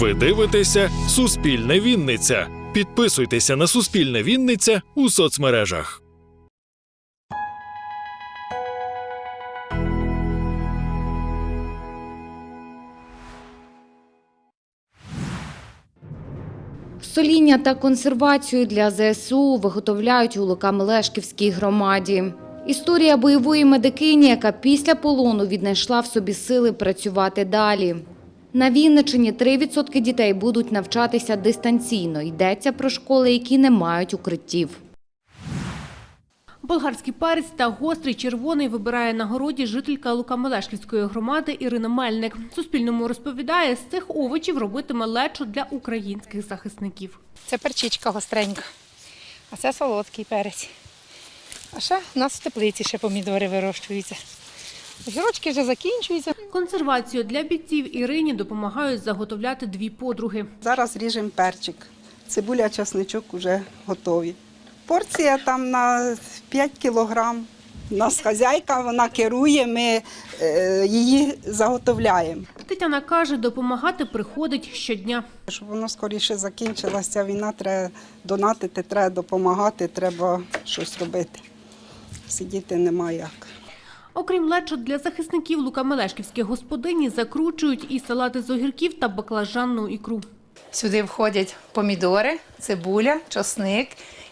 Ви дивитеся Суспільне Вінниця. Підписуйтеся на Суспільне Вінниця у соцмережах. Соління та консервацію для ЗСУ виготовляють у Лука-Мелешківській громаді. Історія бойової медикині, яка після полону віднайшла в собі сили працювати далі. На Вінничині 3% дітей будуть навчатися дистанційно. Йдеться про школи, які не мають укриттів. Болгарський перець та гострий червоний вибирає на городі жителька Лукамелешківської громади Ірина Мельник. Суспільному розповідає, з цих овочів робитиме лечо для українських захисників. Це перчичка гостренька, а це солодкий перець. А ще у нас в теплиці ще помідори вирощуються. Огірочки вже закінчуються. Консервацію для бійців Ірині допомагають заготовляти дві подруги. Зараз ріжемо перчик. Цибуля, часничок вже готові. Порція там на 5 кілограм. У нас хазяйка, вона керує, ми е, її заготовляємо. Тетяна каже, допомагати приходить щодня. Щоб воно скоріше закінчилася війна, треба донатити, треба допомагати, треба щось робити. Сидіти нема як. Окрім лечо для захисників Лукамелешківські господині закручують і салати з огірків та баклажанну ікру. Сюди входять помідори, цибуля, чосник,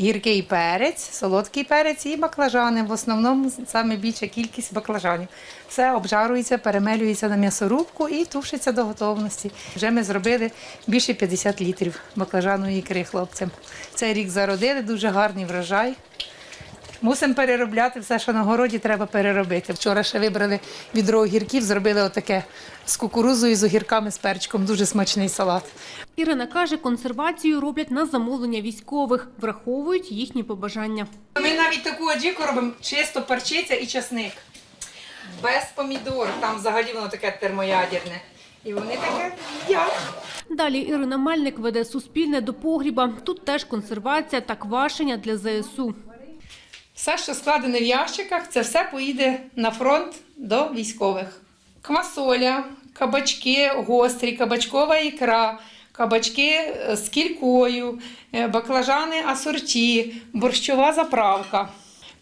гіркий перець, солодкий перець і баклажани. В основному саме більша кількість баклажанів. Все обжарується, перемелюється на м'ясорубку і тушиться до готовності. Вже ми зробили більше 50 літрів баклажаної ікри хлопцям. Цей рік зародили, дуже гарний врожай. Мусимо переробляти все, що на городі треба переробити. Вчора ще вибрали відро огірків, зробили отаке з кукурузою, з огірками, з перчиком. Дуже смачний салат. Ірина каже, консервацію роблять на замовлення військових, враховують їхні побажання. Ми навіть таку аджіку робимо чисто перчиця і часник. Без помідор. Там взагалі воно таке термоядерне. І вони таке їдять. Далі Ірина Мельник веде суспільне до погріба. Тут теж консервація та квашення для ЗСУ. Все, що складене в ящиках, це все поїде на фронт до військових. Квасоля, кабачки гострі, кабачкова ікра, кабачки е, з кількою, е, баклажани асорті, борщова заправка,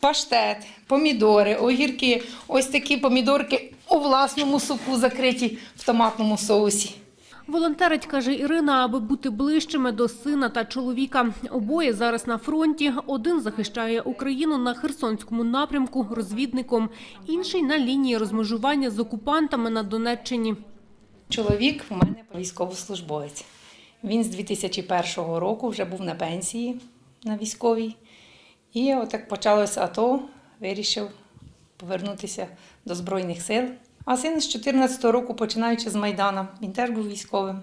паштет, помідори, огірки. Ось такі помідорки у власному соку закриті в томатному соусі. Волонтерить, каже Ірина, аби бути ближчими до сина та чоловіка. Обоє зараз на фронті. Один захищає Україну на Херсонському напрямку розвідником, інший на лінії розмежування з окупантами на Донеччині. Чоловік у мене військовослужбовець. Він з 2001 року вже був на пенсії на військовій. І отак почалося АТО, вирішив повернутися до Збройних сил. А син з 14 року, починаючи з Майдана, він теж був військовим.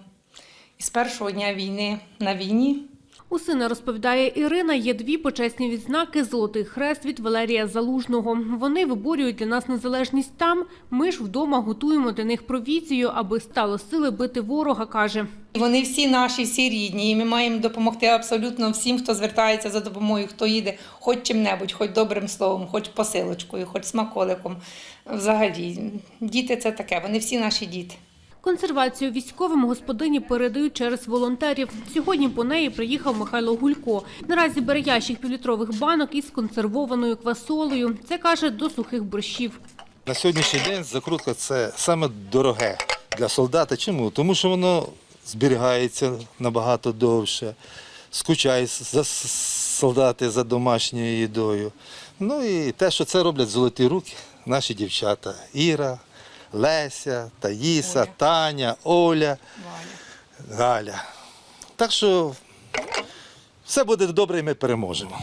І з першого дня війни на війні У сина, розповідає Ірина, є дві почесні відзнаки «Золотий хрест» від Валерія Залужного. Вони виборюють для нас незалежність там. Ми ж вдома готуємо для них провізію, аби стало сили бити ворога, каже. Вони всі наші, всі рідні, і ми маємо допомогти абсолютно всім, хто звертається за допомогою, хто їде хоч чим-небудь, хоч добрим словом, хоч посилочкою, хоч смаколиком. Взагалі, діти це таке, вони всі наші діти. Консервацію військовим господині передають через волонтерів. Сьогодні по неї приїхав Михайло Гулько. Наразі бере ящик півлітрових банок із консервованою квасолею. Це каже до сухих борщів. На сьогоднішній день закрутка це саме дороге для солдата. Чому? Тому що воно зберігається набагато довше, скучають за солдати за домашньою їдою. Ну і те, що це роблять золоті руки, наші дівчата. Іра, Леся, Таїса, Таня, Оля, Галя. Так що все буде добре і ми переможемо.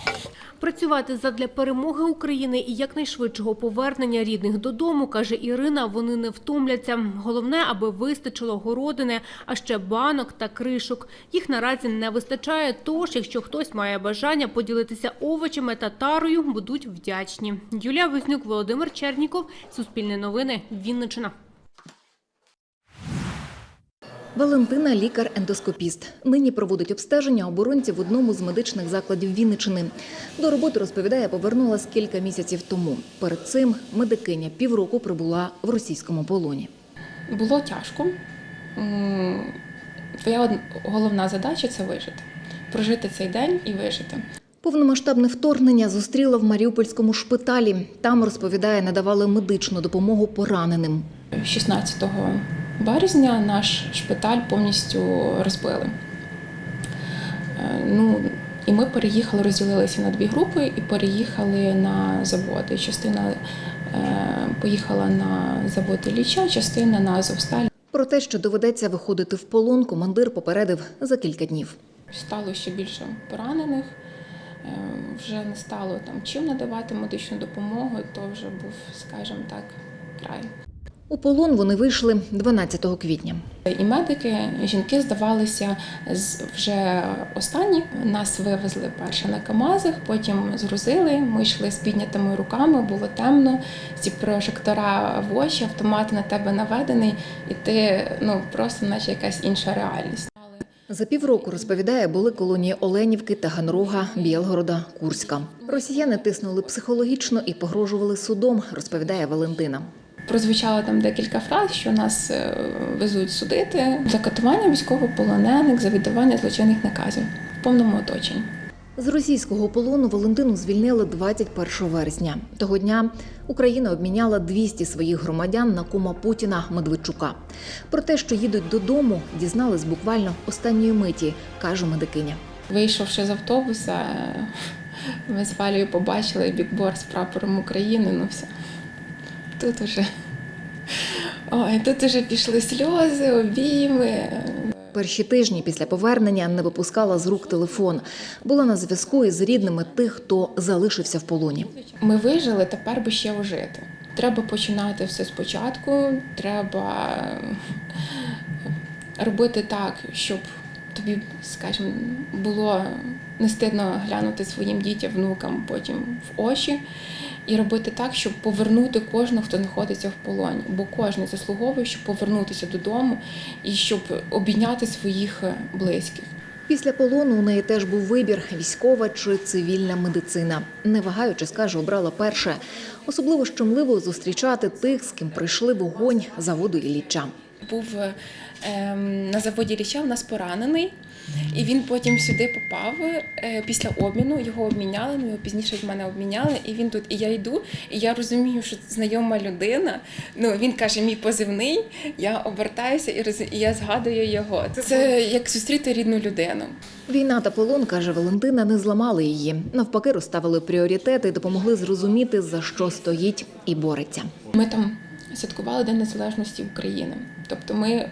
Працювати задля перемоги України і якнайшвидшого повернення рідних додому, каже Ірина, вони не втомляться. Головне, аби вистачило городини, а ще банок та кришок. Їх наразі не вистачає, тож, якщо хтось має бажання поділитися овочами та тарою, будуть вдячні. Юлія Вознюк, Володимир Черніков, Суспільне новини, Вінниччина. Валентина лікар-ендоскопіст. Нині проводить обстеження оборонців в одному з медичних закладів Вінничини. До роботи розповідає, повернулась кілька місяців тому. Перед цим медикиня півроку прибула в російському полоні. Було тяжко. Твоя головна задача це вижити, прожити цей день і вижити. Повномасштабне вторгнення зустріла в Маріупольському шпиталі. Там, розповідає, надавали медичну допомогу пораненим. 16 березня наш шпиталь повністю розбили. Е, Ну, і ми переїхали, розділилися на дві групи і переїхали на заводи. Частина е, поїхала на завод Ілліча, частина на Азовсталь. Про те, що доведеться виходити в полон, командир попередив за кілька днів. Стало ще більше поранених. Е, Вже не стало там чим надавати медичну допомогу, то вже був, скажімо так, край. У полон вони вийшли 12 квітня. І медики, жінки здавалися вже останні. Нас вивезли перше на КАМАЗах, потім згрузили. Ми йшли з піднятими руками, було темно. Ці прожектора в очі, автомат на тебе наведений, і ти ну просто наче якась інша реальність. За півроку, розповідає, були колонії Оленівки, Таганрога, Білгорода, Курська. Росіяни тиснули психологічно і погрожували судом, розповідає Валентина. Прозвучало там декілька фраз, що нас е, везуть судити за катування військовополонених, за віддавання злочинних наказів в повному оточенні. З російського полону Валентину звільнили 21 вересня. Того дня Україна обміняла 200 своїх громадян на кума Путіна Медведчука. Про те, що їдуть додому, дізнались буквально останньої миті, каже медикиня. Вийшовши з автобуса, е, ми з Валею побачили бікборд з прапором України. Ну все. Тут уже. Ой, тут уже пішли сльози, обійми. Перші тижні після повернення не випускала з рук телефон. Була на зв'язку із рідними тих, хто залишився в полоні. Ми вижили, тепер би ще ожити. Треба починати все спочатку. Треба е, робити так, щоб тобі, скажімо, було не стидно глянути своїм дітям, внукам потім в очі. І робити так, щоб повернути кожного, хто знаходиться в полоні. Бо кожен заслуговує, щоб повернутися додому і щоб обійняти своїх е, близьких. Після полону у неї теж був вибір військова чи цивільна медицина. Не вагаючись, каже, обрала перше. Особливо щемливо зустрічати тих, з ким прийшли вогонь заводу Ілліча. Був ем, на заводі Річа у нас поранений, і він потім сюди попав е, після обміну. Його обміняли, ну його пізніше від мене обміняли. І він тут. І я йду, і я розумію, що знайома людина. Ну він каже, мій позивний. Я обертаюся і роз... і я згадую його. Це як зустріти рідну людину. Війна та полон, каже Валентина, не зламали її. Навпаки, розставили пріоритети допомогли зрозуміти, за що стоїть і бореться. Ми там святкували День Незалежності України. Тобто, ми,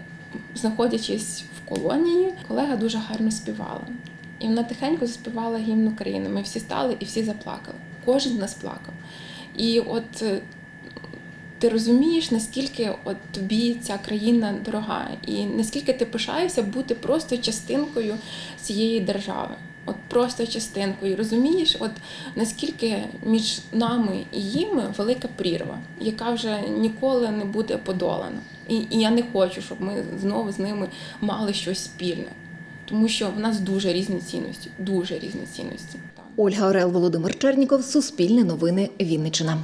знаходячись в колонії, колега дуже гарно співала. І вона тихенько заспівала гімн України. Ми всі стали і всі заплакали. Кожен з нас плакав. І от е, ти розумієш, наскільки от тобі ця країна дорога, і наскільки ти пишаєшся бути просто частинкою цієї держави. От просто частинкою. Розумієш, от наскільки між нами і їм велика прірва, яка вже ніколи не буде подолана. І, і я не хочу, щоб ми знову з ними мали щось спільне. Тому що в нас дуже різні цінності, дуже різні цінності. Ольга Орел, Володимир Черніков, Суспільне новини, Вінниччина.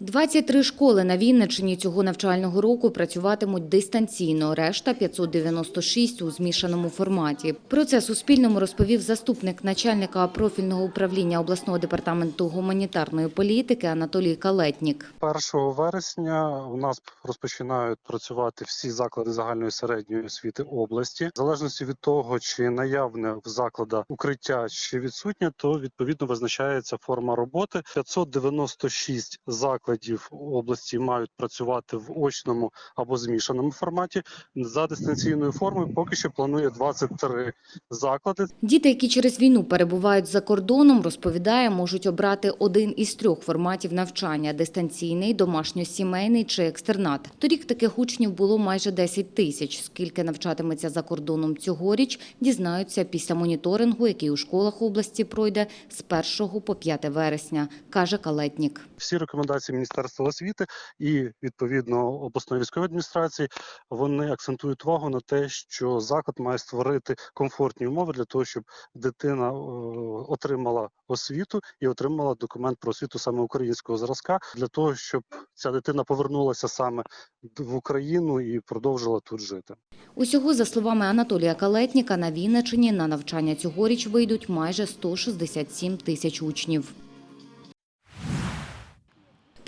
23 школи на Вінниччині цього навчального року працюватимуть дистанційно. Решта 596 у змішаному форматі. Про це Суспільному розповів заступник начальника профільного управління обласного департаменту гуманітарної політики Анатолій Калетнік. 1 вересня у нас розпочинають працювати всі заклади загальної середньої освіти області. В залежності від того, чи наявне в закладах укриття чи відсутнє, то відповідно визначається форма роботи. 596 закладів області мають працювати в очному або змішаному форматі. За дистанційною формою поки що планує 23 заклади. Діти, які через війну перебувають за кордоном, розповідає, можуть обрати один із трьох форматів навчання – дистанційний, домашньосімейний чи екстернат. Торік таких учнів було майже 10 тисяч. Скільки навчатиметься за кордоном цьогоріч, дізнаються після моніторингу, який у школах області пройде з 1 по 5 вересня, каже Калетнік. Всі рекомендації Міністерства освіти і відповідно обласної військової адміністрації вони акцентують увагу на те, що заклад має створити комфортні умови для того, щоб дитина е, отримала освіту і отримала документ про освіту саме українського зразка, для того, щоб ця дитина повернулася саме в Україну і продовжила тут жити. Усього, за словами Анатолія Калетніка, на Вінниччині на навчання цьогоріч вийдуть майже 167 тисяч учнів.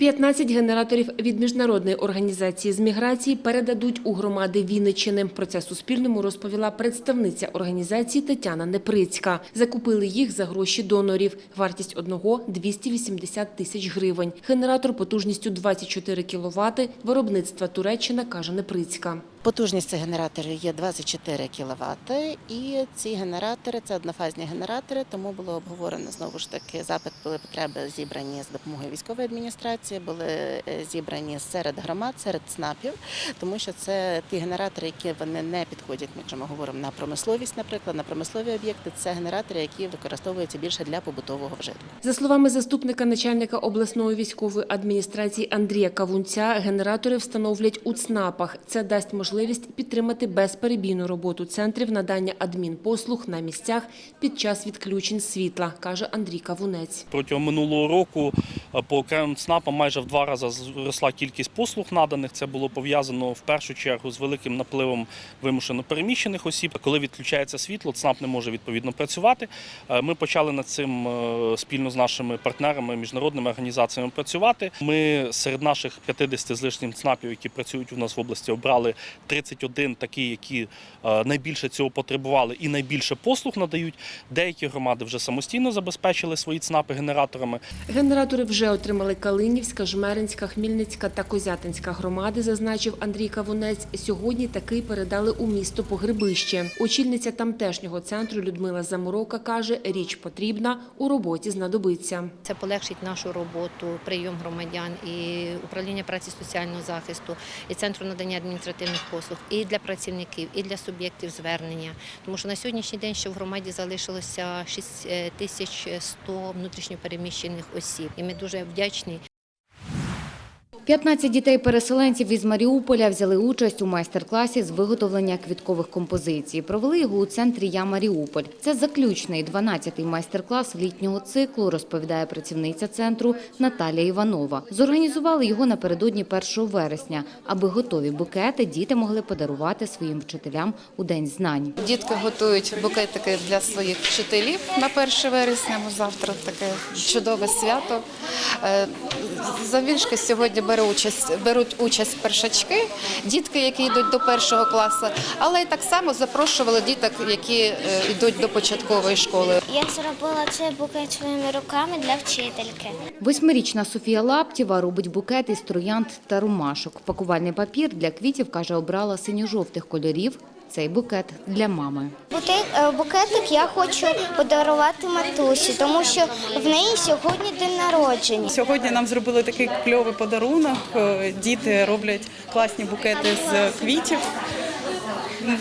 15 генераторів від міжнародної організації з міграції передадуть у громади Вінниччини. Про це Суспільному розповіла представниця організації Тетяна Неприцька. Закупили їх за гроші донорів. Вартість одного – 280 тисяч гривень. Генератор потужністю 24 кВт. Виробництва Туреччина, каже Неприцька. Потужність цих генераторів є 24 кВт, і ці генератори це однофазні генератори, тому було обговорено знову ж таки запит були потреби зібрані з допомогою військової адміністрації, були е, зібрані серед громад, серед ЦНАПів, тому що це ті генератори, які вони не підходять, якщо ми говоримо на промисловість, наприклад, на промислові об'єкти. Це генератори, які використовуються більше для побутового вжитку. За словами заступника начальника обласної військової адміністрації Андрія Кавунця, генератори встановлять у ЦНАПах. Це дасть можливість підтримати безперебійну роботу центрів надання адмінпослуг на місцях під час відключень світла, каже Андрій Кавунець. Протягом минулого року е, по окремим ЦНАПам майже в два рази зросла кількість послуг наданих. Це було пов'язано в першу чергу з великим напливом вимушено переміщених осіб. Коли відключається світло, ЦНАП не може відповідно працювати. Е, Ми почали над цим е, спільно з нашими партнерами, міжнародними організаціями працювати. Ми серед наших 50 з лишнім ЦНАПів, які працюють у нас в області, обрали 31 такі, які е, найбільше цього потребували і найбільше послуг надають. Деякі громади вже самостійно забезпечили свої ЦНАПи генераторами. Генератори вже отримали Калинівська, Жмеринська, Хмільницька та Козятинська громади, зазначив Андрій Кавунець. Сьогодні такий передали у місто Погребище. Очільниця тамтешнього центру Людмила Заморока каже, річ потрібна, у роботі знадобиться. Це полегшить нашу роботу, прийом громадян і управління праці соціального захисту, і центру надання адміністративних послуг, і для працівників, і для суб'єктів звернення. Тому що на сьогоднішній день ще в громаді залишилося 6100 внутрішньопереміщених осіб. І ми дуже вдячні 15 дітей-переселенців із Маріуполя взяли участь у майстер-класі з виготовлення квіткових композицій. Провели його у центрі «Я Маріуполь». Це заключний 12-й майстер-клас літнього циклу, розповідає працівниця центру Наталія Іванова. Зорганізували його напередодні 1 вересня, аби готові букети діти могли подарувати своїм вчителям у День знань. Дітки готують букетики для своїх вчителів на 1 вересня, бо завтра таке чудове свято. Е, За віршки сьогодні беру участь, беруть участь першачки, дітки, які йдуть до першого класу, але й так само запрошували діток, які е, йдуть до початкової школи. Я зробила цей букет своїми руками для вчительки. Восьмирічна Софія Лаптєва робить букет із троянд та ромашок. Пакувальний папір для квітів, каже, обрала синьо-жовтих кольорів. Цей букет для мами. Букет, е, букетик я хочу подарувати матусі, тому що в неї сьогодні день народження. Сьогодні нам зробили такий кльовий подарунок. Е, Діти роблять класні букети з квітів.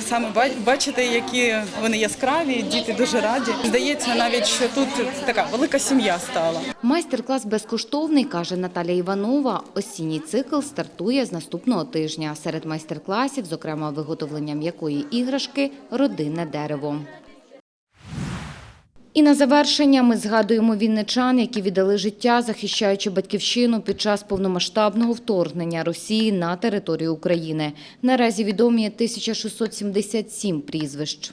Саме ба- бачите, які вони яскраві, діти дуже раді. Здається, навіть що тут така велика сім'я стала. Майстер-клас безкоштовний, каже Наталя Іванова. Осінній цикл стартує з наступного тижня. Серед майстер-класів, зокрема виготовлення м'якої іграшки, родинне дерево. І на завершення ми згадуємо вінничан, які віддали життя, захищаючи батьківщину під час повномасштабного вторгнення Росії на територію України. Наразі відомі 1677 прізвищ.